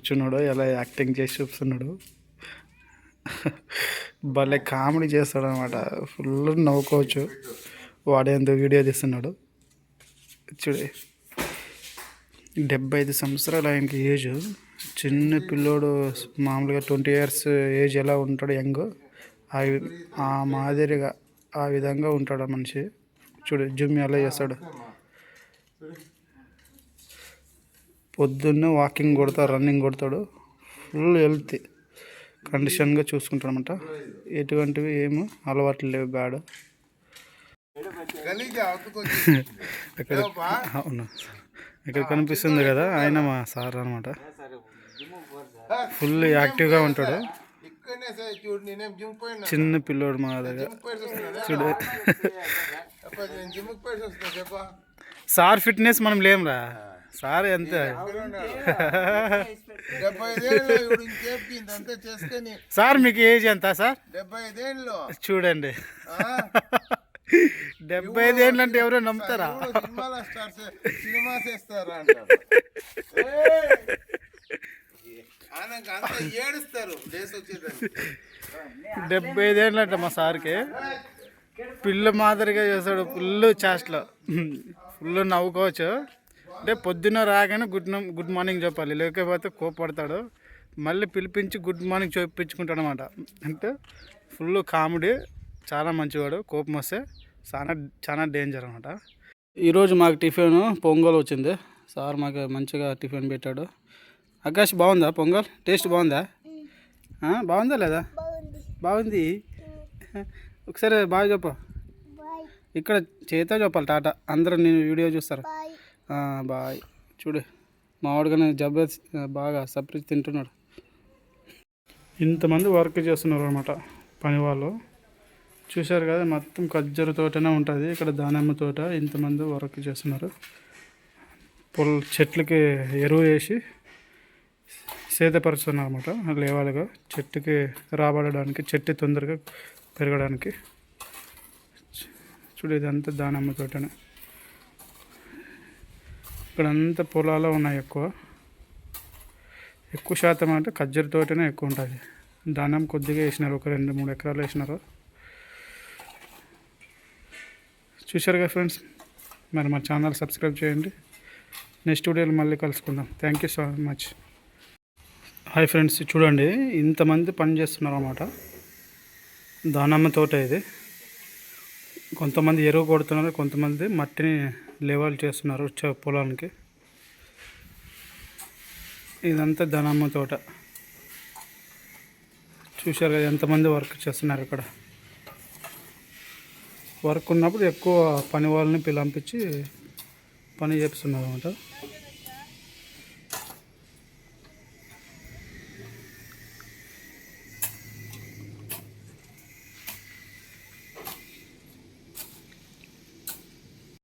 కూర్చున్నాడు ఎలా యాక్టింగ్ చేసి చూస్తున్నాడు భలే కామెడీ చేస్తాడు అనమాట ఫుల్ నవ్వుకోవచ్చు. వాడేందుకు వీడియో తీస్తున్నాడు. చూడే. డెబ్బై ఐదు సంవత్సరాలు ఆయనకి ఏజ్. చిన్న పిల్లోడు మామూలుగా ట్వంటీ ఇయర్స్ ఏజ్ ఎలా ఉంటాడు యంగ్ ఆ ఆ మాదిరిగా ఆ విధంగా ఉంటాడు ఆ మనిషి. చూడు జిమ్ ఎలా చేస్తాడు. పొద్దున్నే వాకింగ్ కొడతాడు రన్నింగ్ కొడతాడు. ఫుల్ హెల్తీ కండిషన్గా చూసుకుంటాడు అనమాట ఎటువంటివి ఏమో అలవాట్లు లేవు బ్యాడ్. ఇక్కడ అవును. ఇక్కడ కనిపిస్తుంది కదా ఆయన మా సార్ అనమాట. ఫుల్ యాక్టివ్గా ఉంటాడు. చిన్న పిల్లోడు మా దగ్గర. చూడు. సార్ ఫిట్నెస్ మనం లేమురా సార్ ఎంత సార్ మీకు ఏజ్ ఎంత సార్? చూడండి? డెబ్బై ఐదు ఏళ్ళు అంటే ఎవరో నమ్ముతారా సినిమా చేస్తారా డెబ్బై ఐదు ఏళ్ళు అంట మా సార్కి. పిల్ల మాదిరిగా చేస్తాడు ఫుల్ చాస్ట్లో. ఫుల్ నవ్వుకోవచ్చు. అంటే పొద్దున్న రాగానే గుడ్ గుడ్ మార్నింగ్ చెప్పాలి. లేకపోతే కోపడతాడు మళ్ళీ పిలిపించి గుడ్ మార్నింగ్ చూపించుకుంటాడు అనమాట అంటే ఫుల్ కామెడీ చాలా మంచివాడు కోపం వస్తే చాలా చాలా డేంజర్ అనమాట. ఈరోజు మాకు టిఫిన్ పొంగల్ వచ్చింది. సార్ మాకు మంచిగా టిఫిన్ పెట్టాడు. ఆకాష్ బాగుందా పొంగల్? టేస్ట్ బాగుందా? బాగుందా లేదా? బాగుంది. ఒకసారి బాగా చెప్పు. ఇక్కడ చేత చెప్పాలి టాటా. అందరూ నేను వీడియో చూస్తారు. బాయ్. చూడు మావాడుగానే జబర్దస్త్ బాగా సపరేట్ తింటున్నాడు. ఇంతమంది వర్క్ చేస్తున్నారు అనమాట పని వాళ్ళు చూశారు కదా మొత్తం ఖర్జూర తోటనే ఉంటుంది. ఇక్కడ దానిమ్మ తోట ఇంతమంది వర్క్ చేస్తున్నారు. పొల్ చెట్లకి ఎరువు వేసి సేదపరుస్తున్నారు అనమాట లేవాలిగా. చెట్టుకి రాబడడానికి చెట్టు తొందరగా పెరగడానికి. చూడు ఇదంతా దానమ్మ తోటనే. ఇక్కడ అంతా పొలాలు ఉన్నాయి ఎక్కువ. ఎక్కువ శాతం అంటే ఖర్జూర తోటనే ఎక్కువ ఉంటుంది. దానం కొద్దిగా వేసినారు ఒక రెండు మూడు ఎకరాలు వేసినారు. చూశారుగా ఫ్రెండ్స్? మరి మా ఛానల్ సబ్స్క్రైబ్ చేయండి. నెక్స్ట్ వీడియోలో మళ్ళీ కలుసుకుందాం. Thank you so much hi friends చూడండి ఇంతమంది పని చేస్తున్నారు అన్నమాట దానమ్మ తోట ఇది. కొంతమంది ఎరువు కొడుతున్నారు కొంతమంది మట్టిని లెవెల్ చేస్తున్నారు వచ్చే పొలానికి. ఇదంతా ధనమ్మ తోట. చూశారు కదా ఎంతమంది వర్క్ చేస్తున్నారు ఇక్కడ. వర్క్ ఉన్నప్పుడు ఎక్కువ పని వాళ్ళని పిలంపించి పని చేపిస్తున్నారు అనమాట